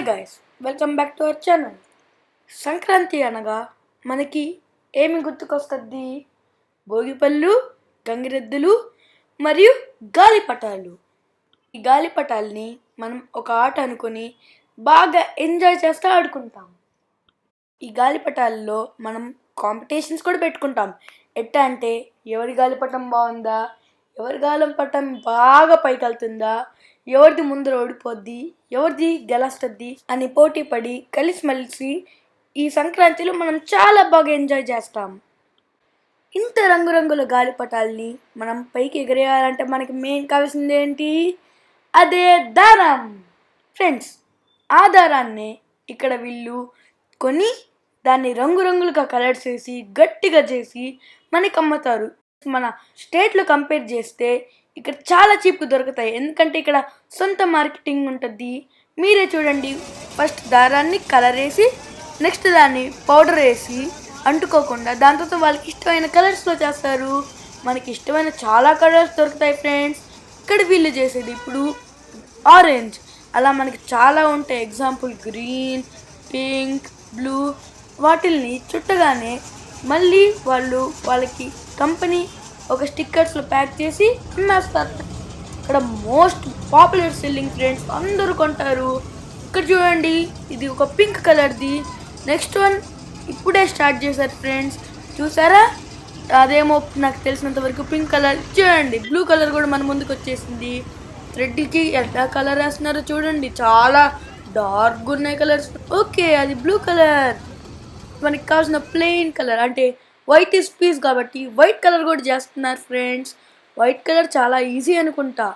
Hi guys welcome back to our channel Sankranti అనగా మనకి ఏమి గుర్తుకొస్తుంది? భోగిపళ్ళు గంగిరెద్దులు మరియు గాలిపటాలు. ఈ గాలిపటాలని మనం ఒక ఆట అనుకొని బాగా ఎంజాయ్ చేస్తూ ఆడుకుంటాం. ఈ గాలిపటాల్లో మనం కాంపిటీషన్స్ కూడా పెట్టుకుంటాం. ఎట్టా అంటే ఎవరి గాలిపటం బాగుందా? ఎవరి గాలిపటం బాగా పైకి వెళ్తుందా ఎవరిది ముందర ఓడిపోద్ది ఎవరిది గెలుస్తుంది అని పోటీ పడి కలిసిమెలిసి ఈ సంక్రాంతిలో మనం చాలా బాగా ఎంజాయ్ చేస్తాం. ఇంత రంగురంగుల గాలిపటాల్ని మనం పైకి ఎగరేయాలంటే మనకి మెయిన్ కావాల్సింది ఏంటి? అదే దారం. ఫ్రెండ్స్ ఆ దారాన్ని ఇక్కడ వీళ్ళు కొని దాన్ని రంగురంగులుగా కలర్ చేసి గట్టిగా చేసి మనకి అమ్ముతారు. మన స్టేట్లో కంపేర్ చేస్తే ఇక్కడ చాలా చీప్ దొరుకుతాయి. ఎందుకంటే ఇక్కడ సొంత మార్కెటింగ్ ఉంటుంది. మీరే చూడండి. ఫస్ట్ దారాన్ని కలర్ వేసి నెక్స్ట్ దాన్ని పౌడర్ వేసి అంటుకోకుండా దాంతో వాళ్ళకి ఇష్టమైన కలర్స్లో చేస్తారు. మనకి ఇష్టమైన చాలా కలర్స్ దొరుకుతాయి ఫ్రెండ్స్. ఇక్కడ వీళ్ళు చేసేది ఇప్పుడు ఆరెంజ్. అలా మనకి చాలా ఉంటాయి. ఎగ్జాంపుల్ గ్రీన్ పింక్ బ్లూ వాటిల్ని చుట్టగానే మళ్ళీ వాళ్ళు వాళ్ళకి కంపెనీ ఒక స్టిక్కర్స్లో ప్యాక్ చేసి అమ్మేస్తారు. ఇక్కడ మోస్ట్ పాపులర్ సెల్లింగ్ ఫ్రెండ్స్ అందరూ కొంటారు. ఇక్కడ చూడండి ఇది ఒక పింక్ కలర్ది నెక్స్ట్ వన్ ఇప్పుడే స్టార్ట్ చేశారు ఫ్రెండ్స్ చూసారా? అదేమో నాకు తెలిసినంత వరకు పింక్ కలర్ చూడండి బ్లూ కలర్ కూడా మన ముందుకు వచ్చేసింది. థ్రెడ్కి ఎలా కలర్ వేస్తున్నారో చూడండి. చాలా డార్క్ ఉన్నాయి కలర్స్ ఓకే అది బ్లూ కలర్ మనకి కావాల్సిన ప్లెయిన్ కలర్ అంటే వైట్ ఇస్ పీస్ కాబట్టి వైట్ కలర్ కూడా చేస్తున్నారు ఫ్రెండ్స్ వైట్ కలర్ చాలా ఈజీ అనుకుంటా.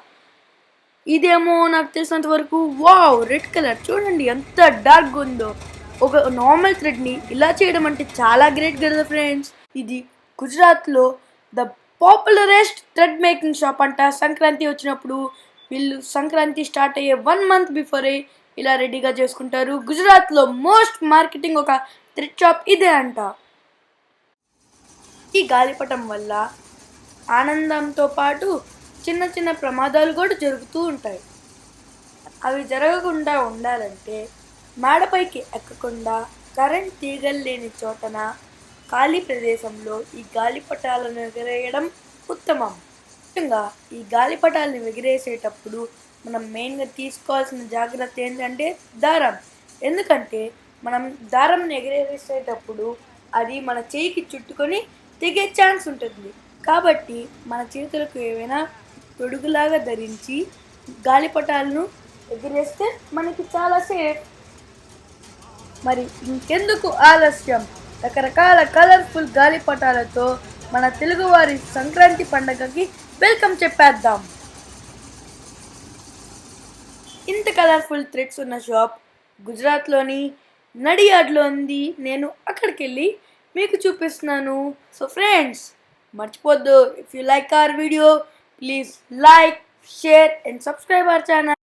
ఇదేమో నాకు తెలిసినంత వరకు వావ్ రెడ్ కలర్ చూడండి ఎంత డార్క్ ఉందో. ఒక నార్మల్ థ్రెడ్ని ఇలా చేయడం అంటే చాలా గ్రేట్ కదా ఫ్రెండ్స్ ఇది గుజరాత్లో the popularest thread making shop అంట. సంక్రాంతి వచ్చినప్పుడు వీళ్ళు సంక్రాంతి స్టార్ట్ అయ్యే వన్ మంత్ బిఫోరే ఇలా రెడీగా చేసుకుంటారు. గుజరాత్లో మోస్ట్ మార్కెటింగ్ ఒక థ్రెడ్ షాప్ ఇదే అంట. ఈ గాలిపటం వల్ల ఆనందంతో పాటు చిన్న చిన్న ప్రమాదాలు కూడా జరుగుతూ ఉంటాయి. అవి జరగకుండా ఉండాలంటే మేడపైకి ఎక్కకుండా కరెంట్ తీగలు లేని చోటన ఖాళీ ప్రదేశంలో ఈ గాలిపటాలను ఎగరేయడం ఉత్తమం. ముఖ్యంగా ఈ గాలిపటాలను ఎగిరేసేటప్పుడు మనం మెయిన్గా తీసుకోవాల్సిన జాగ్రత్త ఏంటంటే దారం. ఎందుకంటే మనం దారం ఎగిరేసేటప్పుడు అది మన చేయికి చుట్టుకొని తెగే ఛాన్స్ ఉంటుంది. కాబట్టి మన చేతులకు ఏమైనా తొడుగులాగా ధరించి గాలిపటాలను ఎగిరేస్తే మనకి చాలా సేఫ్ మరి ఇంకెందుకు ఆలస్యం? రకరకాల కలర్ఫుల్ గాలిపటాలతో మన తెలుగువారి సంక్రాంతి పండగకి వెల్కమ్ చెప్పేద్దాం. ఇంత కలర్ఫుల్ థ్రెడ్స్ ఉన్న షాప్ గుజరాత్లోని నడియాడ్లో ఉంది. నేను అక్కడికి వెళ్ళి మీకు చూపిస్తున్నాను. సో ఫ్రెండ్స్ మర్చిపోద్దు. If you like our video please like share and subscribe our channel